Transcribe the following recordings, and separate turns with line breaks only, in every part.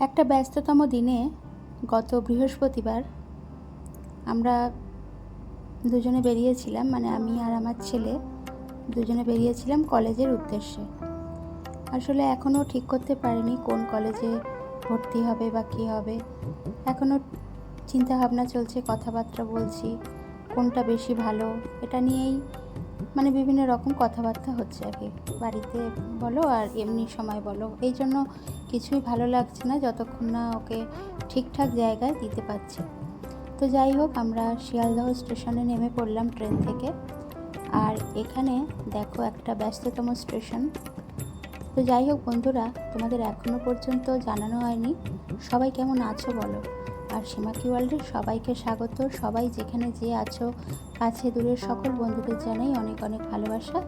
একটা ব্যস্ততম দিনে গত বৃহস্পতিবার আমরা দুজনে বেরিয়েছিলাম মানে আমি আর আমার ছেলে দুজনে বেরিয়েছিলাম কলেজের উদ্দেশ্যে। আসলে এখনও ঠিক করতে পারিনি কোন কলেজে ভর্তি হবে বা কী হবে। এখনও চিন্তাভাবনা চলছে, কথাবার্তা বলছি। কোনটা বেশি ভালো? এটা নিয়েই মানে বিভিন্ন রকম কথাবার্তা হচ্ছে আর কি। বাড়িতে বলো আর এমনি সময় বলো। এই জন্য কিছুই ভালো লাগছে না যতক্ষণ না ওকে ঠিকঠাক জায়গায় দিতে পারছি। তো যাই হোক, আমরা শিয়ালদহ স্টেশনে নেমে পড়লাম ট্রেন থেকে। আর এখানে দেখো একটা ব্যস্ততম স্টেশন। তো যাই হোক বন্ধুরা, তোমাদের এখনও পর্যন্ত জানানো হয়নি। সবাই কেমন আছো বলো? আর সীমাকি ওয়ার্ল্ডের সবাইকে স্বাগত। সবাই যেখানে যে আছো, কাছে দূরের সকল বন্ধুদের জানাই অনেক অনেক ভালোবাসা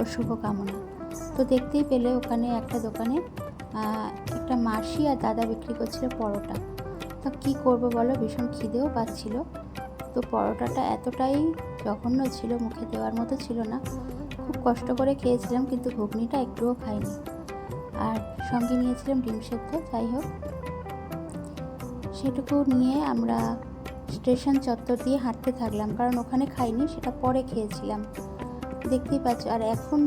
ও শুভকামনা। তো দেখতেই পেলে ওখানে একটা দোকানে একটা মাসি আর দাদা বিক্রি করছিল পরোটা। তো কী করব বলো? ভীষণ খিদেও পাচ্ছিল। তো পরোটাটা এতটাই জঘন্য ছিল, মুখে দেওয়ার মতো ছিল না। খুব কষ্ট করে খেয়েছিলাম, কিন্তু ঘুগনিটা একটুও খাইনি। আর সঙ্গে নিয়েছিলাম ডিম সেদ্ধ, যাই হোক। সেটুকু নিয়ে আমরা স্টেশন চত্বর দিয়ে হাঁটতে থাকলাম, কারণ ওখানে খাইনি, সেটা পরে খেয়েছিলাম। দেখতেই পাচ্ছ, আর এখন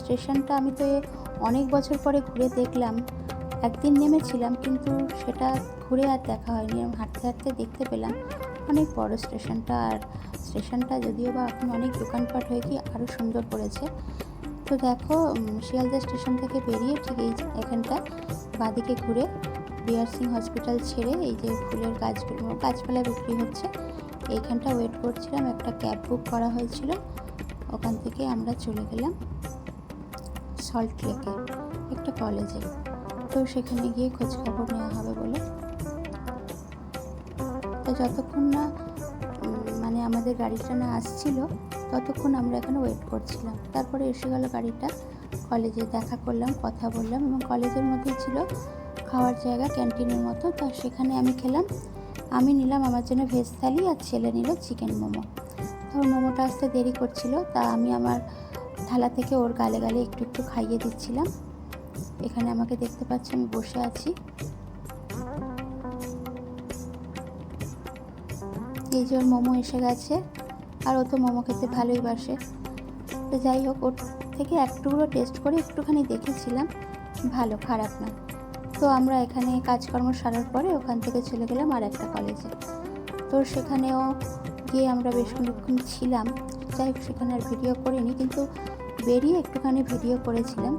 স্টেশনটা আমি তো অনেক বছর পরে ঘুরে দেখলাম। একদিন নেমেছিলাম, কিন্তু সেটা ঘুরে আর দেখা হয়নি আমি হাঁটতে হাঁটতে দেখতে পেলাম অনেক বড় স্টেশনটা, আর স্টেশনটা যদিও বা এখন অনেক দোকানপাট হয়ে গিয়ে আরও সুন্দর করেছে। তো দেখো শিয়ালদা স্টেশন থেকে বেরিয়ে ঠিক এই এখানটা বাদিকে ঘুরে বিআর সিং হসপিটাল ছেড়ে এই যে ফুলের গাছগুলো, গাছপালা বিক্রি হচ্ছে। এইখানটা ওয়েট করছিলাম, একটা ক্যাব বুক করা হয়েছিল। ওখান থেকে আমরা চলে গেলাম সল্ট লেকে একটা কলেজে তো সেখানে গিয়ে খোঁজখবর নেওয়া হবে বলে। তো যতক্ষণ না মানে আমাদের গাড়িটা না আসছিল, ততক্ষণ আমরা এখানে ওয়েট করছিলাম। তারপরে এসে গেল গাড়িটা। কলেজে দেখা করলাম, কথা বললাম এবং কলেজের মধ্যে ছিল খাওয়ার জায়গা ক্যান্টিনের মতো। তা সেখানে আমি খেলাম। আমি নিলাম আমার জন্য ভেজ থালি আর ছেলে নিল চিকেন মোমো। ওর মোমোটা আসতে দেরি করছিল, তা আমি আমার থালা থেকে ওর গালে গালে একটু একটু খাইয়ে দিচ্ছিলাম। এখানে আমাকে দেখতে পাচ্ছি, আমি বসে আছি। এই যে ওর মোমো এসে গেছে, আর ও তো মোমো খেতে ভালোই বাসে। তো যাই হোক, ওর থেকে একটুগুলো টেস্ট করে একটুখানি দেখেছিলাম, ভালো, খারাপ না। তো আমরা এখানে কাজকর্ম সারার পরে ওখান থেকে চলে গেলাম আর একটা কলেজে তো সেখানেও গিয়ে আমরা বেশ খানিকক্ষণ ছিলাম। যাই হোক, সেখানে আর ভিডিও করিনি, কিন্তু বেরিয়ে একটুখানি ভিডিও করেছিলাম।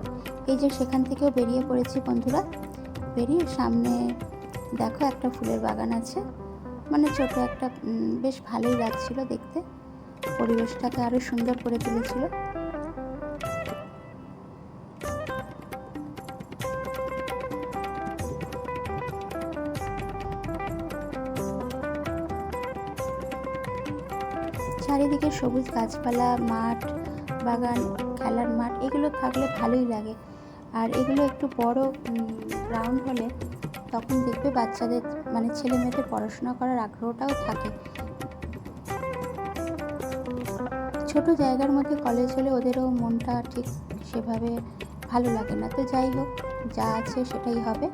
এই যে সেখান থেকেও বেরিয়ে পড়েছি বন্ধুরা। বেরিয়ে সামনে দেখো একটা ফুলের বাগান আছে। মানে ছোট একটা বেশ ভালোই লাগছিল দেখতে। পরিবেশটাকে আরও সুন্দর করে তুলেছিল। চারিদিকে সবুজ গাছপালা, মাঠ, বাগান, খেলার মাঠ, এগুলো থাকলে ভালোই লাগে। আর এগুলো একটু বড় গ্রাউন্ড হলে তখন দেখবে বাচ্চাদের মানে ছেলে মেয়েদের পড়াশোনা করার আগ্রহটাও থাকে। ছোট জায়গার মধ্যে কলেজ হলে ওদেরও মনটা ঠিক সেভাবে ভালো লাগে না। তো যাই হোক, যা আছে সেটাই হবে।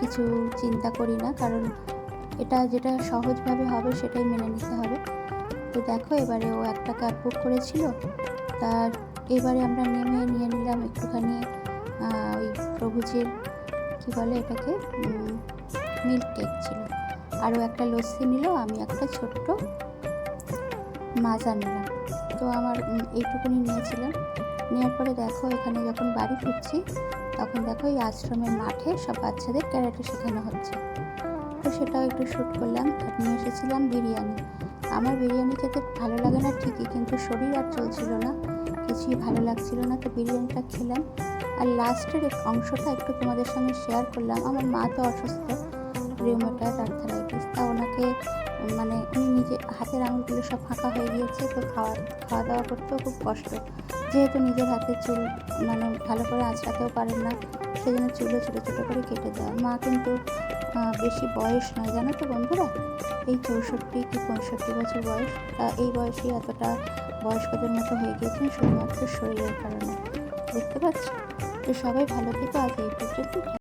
কিছু চিন্তা করি না, কারণ এটা যেটা সহজভাবে হবে সেটাই মেনে নিতে হবে। তো দেখো, এবারে ও একটা ক্যাব বুক করেছিল। তার এবারে আমরা নেমে নিয়ে নিলাম একটুখানি ওই প্রভুজির, কি বলে এটাকে? মিল্ক কেক ছিল। আরও একটা লস্যি নিল, আমি একটা ছোট্ট মাজা নিলাম। তো আমার এইটুকুনি নিয়েছিলাম নেওয়ার পরে দেখো, এখানে যখন বাড়ি ফিরছি, তখন দেখো এই আশ্রমের মাঠে সব বাচ্চাদের ক্যারাটে শেখানো হচ্ছে। তো সেটাও একটু শ্যুট করলাম, নিয়ে এসেছিলাম বিরিয়ানি। আমার বিরিয়ানি খেতে ভালো লাগে না ঠিকই, কিন্তু শরীর আর চলছিল না, কিছুই ভালো লাগছিল না। তো বিরিয়ানিটা খেলাম। আর লাস্টের অংশটা একটু তোমাদের সঙ্গে শেয়ার করলাম। আমার মা তো অসুস্থ। রিউমেটয়েড আর্থারাইটিস তা ওনাকে মানে উনি নিজে হাতের আঙুলগুলো সব ফাঁকা হয়ে গিয়েছে, তো খাওয়া খাওয়া দাওয়া করতেও খুব কষ্ট। যেহেতু নিজের হাতে চুল মানে ভালো করে আঁচড়াতেও পারেন না সেই জন্য চুলও ছোটো ছোটো করে কেটে দেয় মা কিন্তু বেশি বয়স নয়, জানো তো বন্ধুরা? এই চৌষট্টি কি পঁয়ষট্টি বছর বয়স? তা এই বয়সে এতটা বয়স্কদের মতো হয়ে গিয়েছেন শুধুমাত্র শরীরের কারণে। দেখতে পাচ্ছ? তো সবাই ভালো থেকো, আজ এই পর্যন্ত